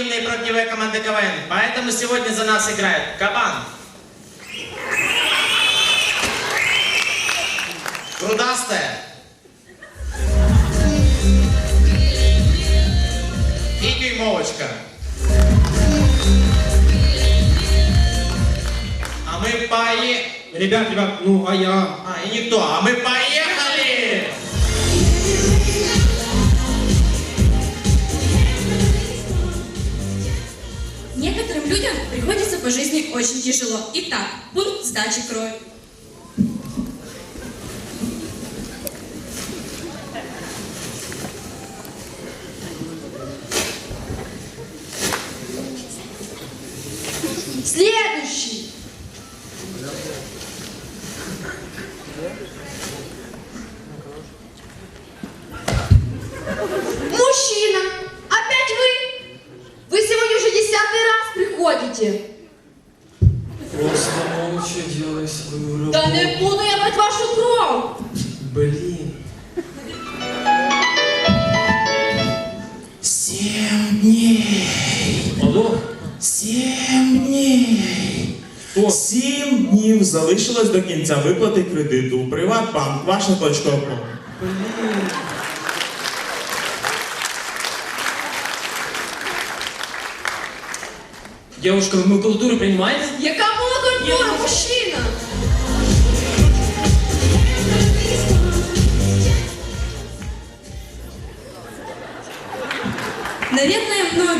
эффективные противовые команды КВН. Поэтому сегодня за нас играет Кабан. Грудастая. И дюймовочка. А мы пое... Ребят, ребят, ну а я... А, и никто. А мы поехали! По жизни очень тяжело. Итак, пункт сдачи крови. Следующий. Мужчина, опять вы? Вы сегодня уже десятый раз приходите. Да не буду я брать вашу кровь. Блин. Семь дней. Алло? Сім днів. Сім днів залишилось до кінця виплати кредиту. Приватбанк, ваша точка опору. Девушка, вы макулатуру принимаете? Яка молодой мужчина?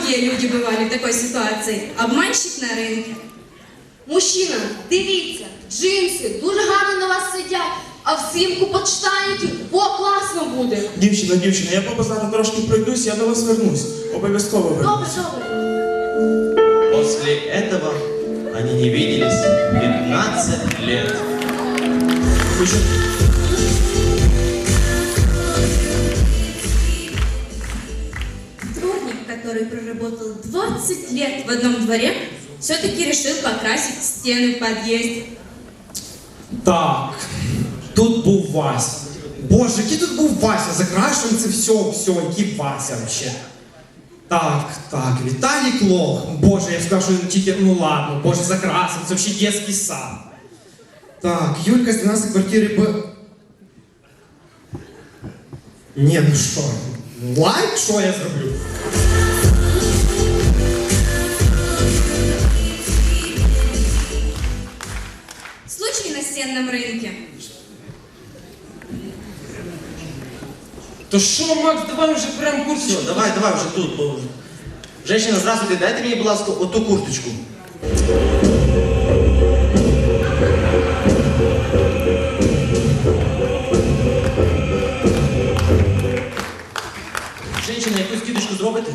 многие люди бывали в такой ситуации. Обманщик на рынке. Мужчина, дивіться, джинси дуже гарно на вас сидять, а взимку подштанники, о, класно буде. Дівчина, дівчина, я по базару трошки пройдусь, я до вас вернусь. Обов'язково Добре, вернусь. добре. После этого они не виделись 15 лет. Ви що? который проработал 20 лет в одном дворе, все-таки решил покрасить стены в подъезде. Так, тут був Вася. Боже, який тут був Вася? Закрашуємо це все, все, який Вася вообще. Так, так, Віталій Клох. Боже, я скажу, що він тільки, ну ладно, боже, закрасив, це взагалі детський сад. Так, Юлька з 12 квартири Б. Ні, ну що? Лайк, що я зроблю? Стенном рынке. То що, Макс, давай вже прям курс. Все, давай, давай уже тут. бо. Женщина, здравствуйте, дайте мне, будь ласка, оту курточку. Женщина, яку скидочку зробите?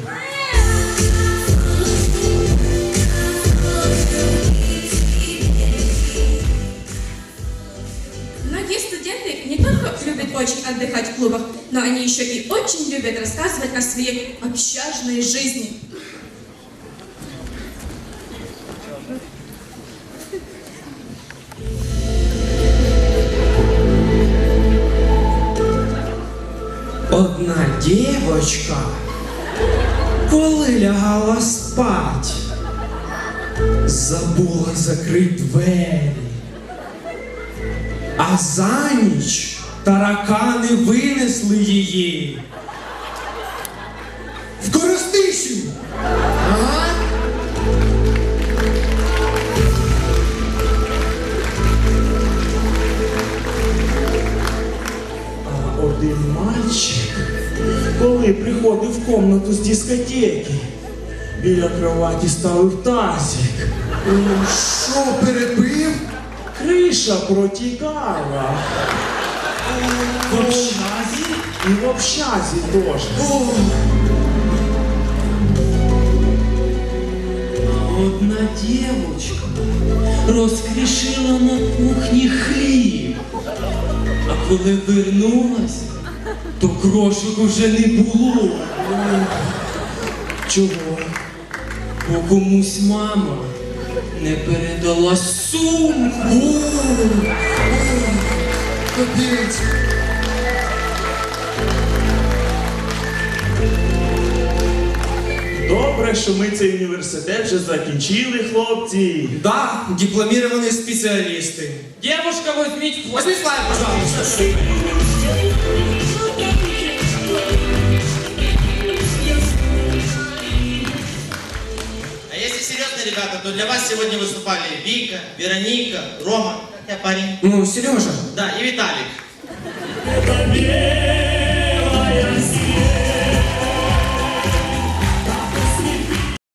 Любят очень отдыхать в клубах, но они еще и очень любят рассказывать о своей общажной жизни. Одна дівочка, коли лягала спать, забула закрити двері. А за ніч таракани винесли її. В Коростишів! Ага. А один мальчик, коли приходив в комнату з дискотеки, біля кроваті ставив тазик. Що перепив? Криша протікала. В общазі і в общазі теж. Одна девочка розкрішила на кухні хліб, а коли вернулась, то крошок уже не було. Чого? Бо комусь мама не передала сумку. Капець. Добре, добре, що ми цей університет вже закінчили, хлопці. Да, дипломированные специалисты. Девушка, возьміть флаг. Возьми флаг, пожалуйста. А если серьезно, ребята, то для вас сегодня выступали Вика, Вероника, Рома, как я парень, Ну, Сережа, да, и Виталик.